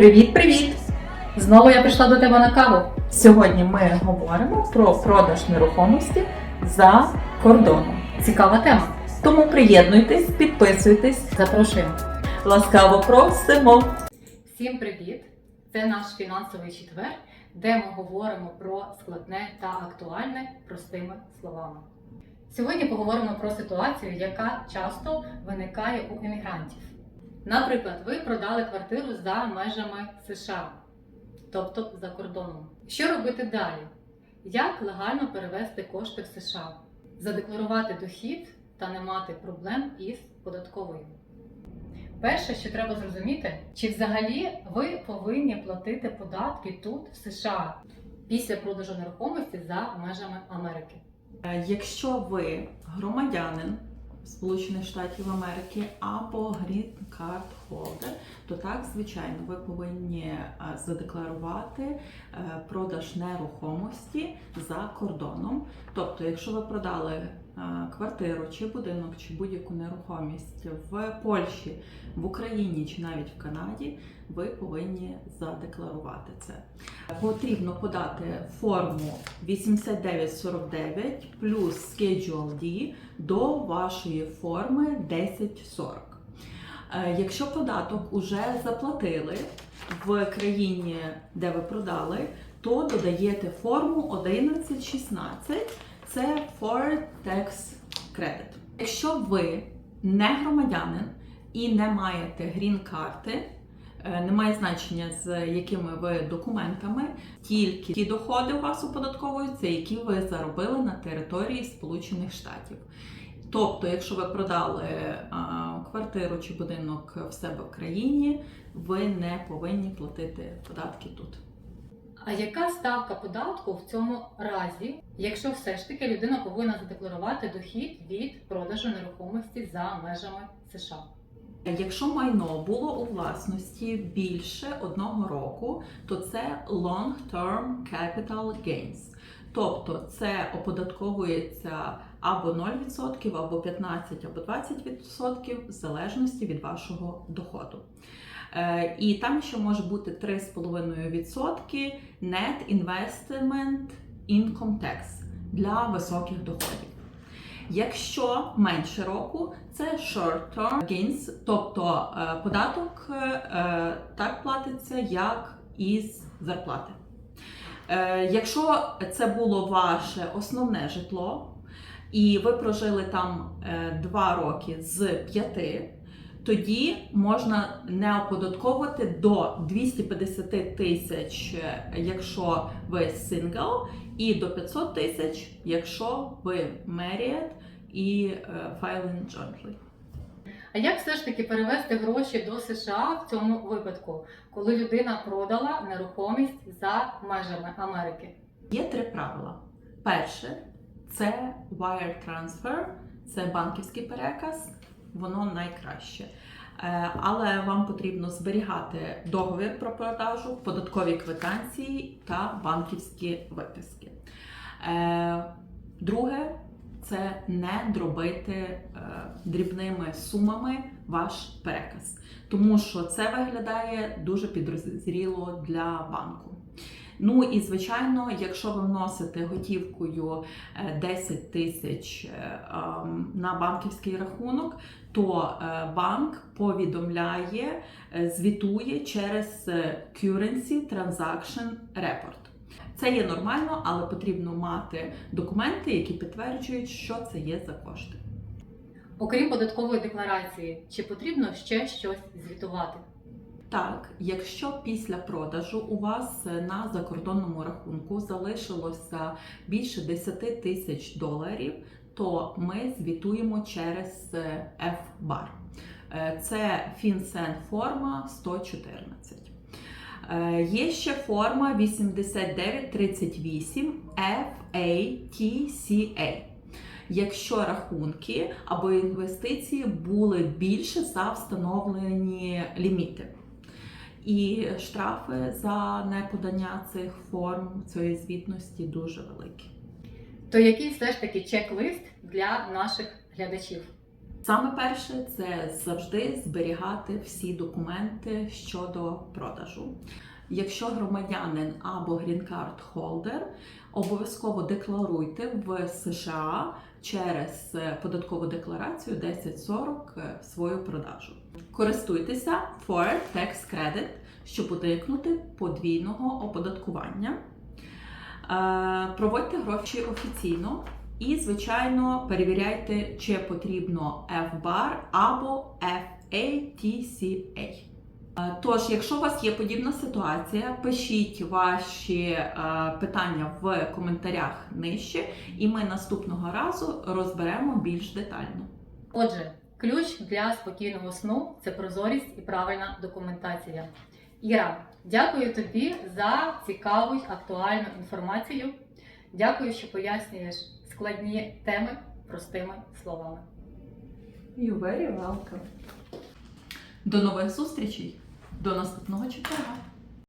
Привіт-привіт! Знову я прийшла до тебе на каву. Сьогодні ми говоримо про продаж нерухомості за кордоном. Цікава тема. Тому приєднуйтесь, підписуйтесь. Запрошуємо. Ласкаво просимо! Всім привіт! Це наш фінансовий четвер, де ми говоримо про складне та актуальне простими словами. Сьогодні поговоримо про ситуацію, яка часто виникає у іммігрантів. Наприклад, ви продали квартиру за межами США, тобто за кордоном. Що робити далі? Як легально перевести кошти в США, задекларувати дохід та не мати проблем із податковою? Перше, що треба зрозуміти, чи взагалі ви повинні платити податки тут, в США, після продажу нерухомості за межами Америки. Е, Якщо ви громадянин Сполучених Штатів Америки або Green Card Holder, то так, звичайно, ви повинні е, задекларувати е, продаж нерухомості за кордоном. Тобто, якщо ви продали е, квартиру чи будинок, чи будь-яку нерухомість в Польщі, в Україні чи навіть в Канаді, ви повинні задекларувати це. Потрібно подати форму 8949 плюс Schedule D до вашої форми 1040. Е, Якщо податок уже заплатили в країні, де ви продали, то додаєте форму 1116. Це for Tax Credit. Якщо ви не громадянин і не маєте грін-карти, немає значення з якими ви документами, тільки ті доходи у вас оподатковуються, які ви заробили на території Сполучених Штатів. Тобто, якщо ви продали а, квартиру чи будинок в себе в країні, ви не повинні платити податки тут. А яка ставка податку в цьому разі, якщо все ж таки людина повинна задекларувати дохід від продажу нерухомості за межами США? Якщо майно було у власності більше одного року, то це long-term capital gains. Тобто це оподатковується або 0%, або 15%, або 20% в залежності від вашого доходу. Е, І там ще може бути 3,5% net investment income tax для високих доходів. Якщо менше року, це short-term gains, тобто е, податок е, так платиться, як із зарплати. Е, Якщо це було ваше основне житло, і ви прожили там 2 роки з 5, тоді можна не оподатковувати до 250 тисяч, якщо ви сингл, і до 500 тисяч, якщо ви married і е, filing jointly. А як все ж таки перевести гроші до США в цьому випадку, коли людина продала нерухомість за межами Америки? Є три правила. Перше це wire transfer, це банківський переказ, воно найкраще. Е, Але вам потрібно зберігати договір про продажу, податкові квитанції та банківські виписки. Е, Друге це не дробити е, дрібними сумами ваш переказ, тому що це виглядає дуже підозріло для банку. Ну і звичайно, якщо ви вносите готівкою е, 10 тисяч е, ем, на банківський рахунок, то е, банк повідомляє, е, звітує через е, Currency Transaction Report. Це є нормально, але потрібно мати документи, які підтверджують, що це є за кошти. Окрім податкової декларації, чи потрібно ще щось звітувати? Так, якщо після продажу у вас е, на закордонному рахунку залишилося більше 10 тисяч доларів, то ми звітуємо через е, FBAR. Е, Це FinCEN форма 114. Е, Є ще форма 8938 FATCA. Якщо рахунки або інвестиції були більше за встановлені ліміти. І штрафи за неподання цих форм цієї звітності дуже великі. То який все ж таки чек-лист для наших глядачів? Саме перше це завжди зберігати всі документи щодо продажу. Якщо громадянин або грін-карт холдер, обов'язково декларуйте в США через е, податкову декларацію 1040 е, свою продажу. Користуйтеся for Tax Credit, щоб уникнути подвійного оподаткування. Е, Проводьте гроші офіційно і, звичайно, перевіряйте, чи потрібно FBAR або FATCA. Е, Тож, якщо у вас є подібна ситуація, пишіть ваші е, питання в коментарях нижче, і ми наступного разу розберемо більш детально. Отже, ключ для спокійного сну це прозорість і правильна документація. Іра, дякую тобі за цікаву й актуальну інформацію. Дякую, що пояснюєш складні теми простими словами. You very welcome. До нових зустрічей! До наступного четверга!